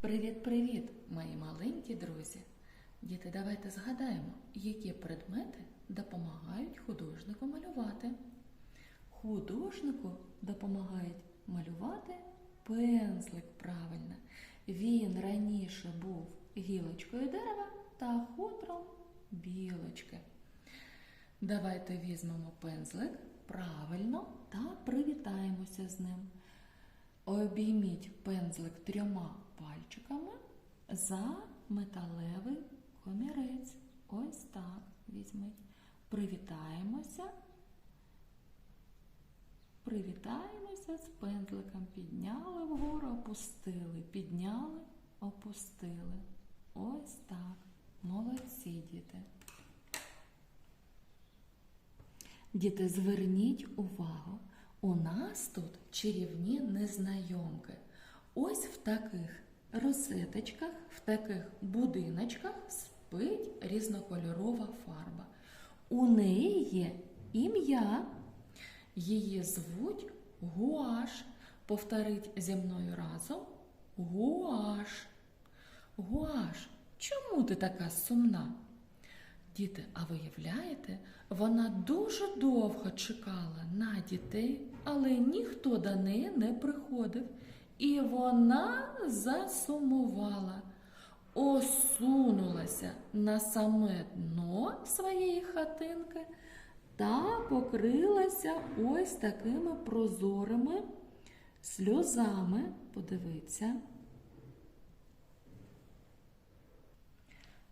Привіт-привіт, мої маленькі друзі! Діти, давайте згадаємо, які предмети допомагають художнику малювати. Художнику допомагають малювати пензлик правильно. Він раніше був гілочкою дерева та хутром білочки. Давайте візьмемо пензлик правильно та привітаємося з ним. Обійміть пензлик трьома пальчиками за металевий комірець. Ось так візьміть. Привітаємося. Привітаємося з пензликом. Підняли вгору, опустили. Підняли, опустили. Ось так. Молодці, діти. Діти, зверніть увагу. У нас тут чарівні незнайомки. Ось в таких розеточках, в таких будиночках спить різнокольорова фарба. У неї є ім'я. Її звуть Гуаш. Повторіть зі мною разом. Гуаш. Гуаш, чому ти така сумна? Діти, а виявляєте, вона дуже довго чекала на дітей, але ніхто до неї не приходив. І вона засумувала, осунулася на саме дно своєї хатинки та покрилася ось такими прозорими сльозами. Подивіться.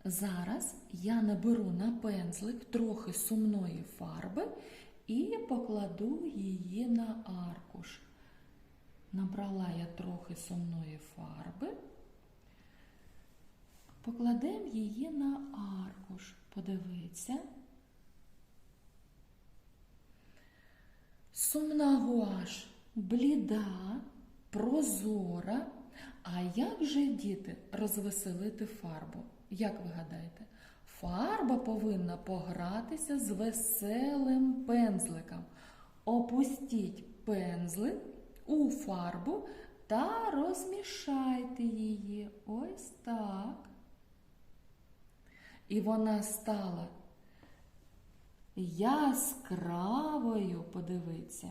Зараз я наберу на пензлик трохи сумної фарби і покладу її на аркуш. Набрала я трохи сумної фарби, покладемо її на аркуш. Подивіться. Сумна гуаш, бліда, прозора. А як же, діти, розвеселити фарбу? Як ви гадаєте? Фарба повинна погратися з веселим пензликом. Опустіть пензлик у фарбу та розмішайте її. Ось так. І вона стала яскравою, подивіться.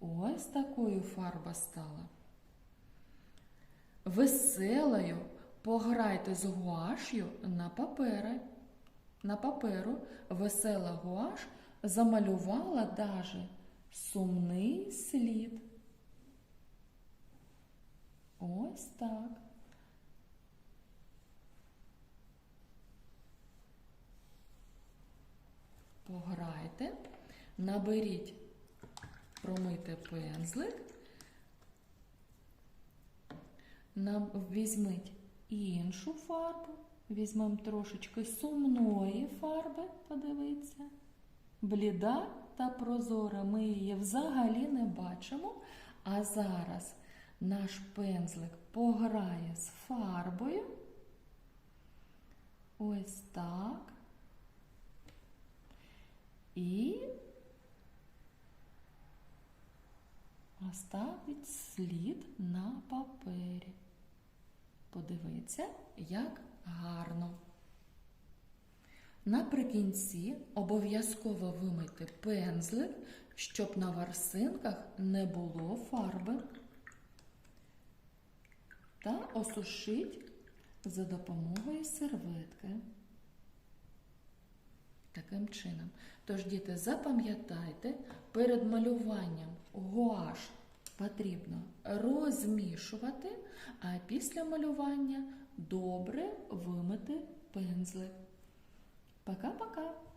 Ось такою фарба стала. Веселою пограйте з гуаш'ю на папери. На паперу весела гуаш замалювала даже сумний слід. Ось так. Пограйте, наберіть, промийте пензлик, візьміть іншу фарбу, візьмемо трошечки сумної фарби, подивіться. Бліда та прозора, ми її взагалі не бачимо. А зараз наш пензлик пограє з фарбою. Ось так. І оставить слід на папері. Подивіться, як гарно. Наприкінці обов'язково вимийте пензлик, щоб на ворсинках не було фарби. Та осушіть за допомогою серветки. Таким чином. Тож, діти, запам'ятайте, перед малюванням гуаш потрібно розмішувати, а після малювання добре вимити пензлик. Пока-пока!